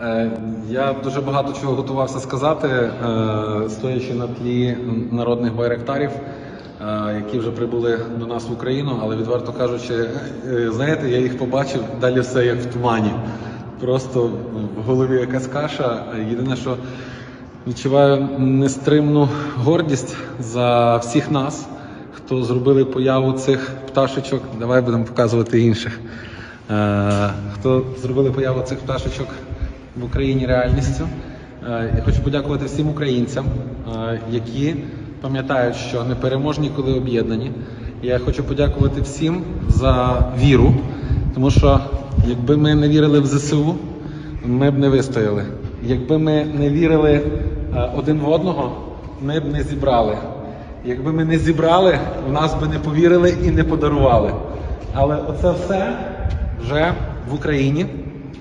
Е, Я дуже багато чого готувався сказати, е, стоячи на тлі народних байрактарів, е, які вже прибули до нас в Україну, але відверто кажучи, знаєте, я їх побачив, далі все як в тумані. Просто в голові якась каша. Єдине, що відчуваю нестримну гордість за всіх нас, хто зробили появу цих пташечок. Давай будемо показувати інших. Хто зробили появу цих пташечок в Україні реальністю. Е, Я хочу подякувати всім українцям, е, які пам'ятають, що непереможні, коли об'єднані. Я хочу подякувати всім за віру, тому що якби ми не вірили в ЗСУ, ми б не вистояли. Якби ми не вірили е, один в одного, ми б не зібрали. Якби ми не зібрали, в нас би не повірили і не подарували. Але оце все вже в Україні.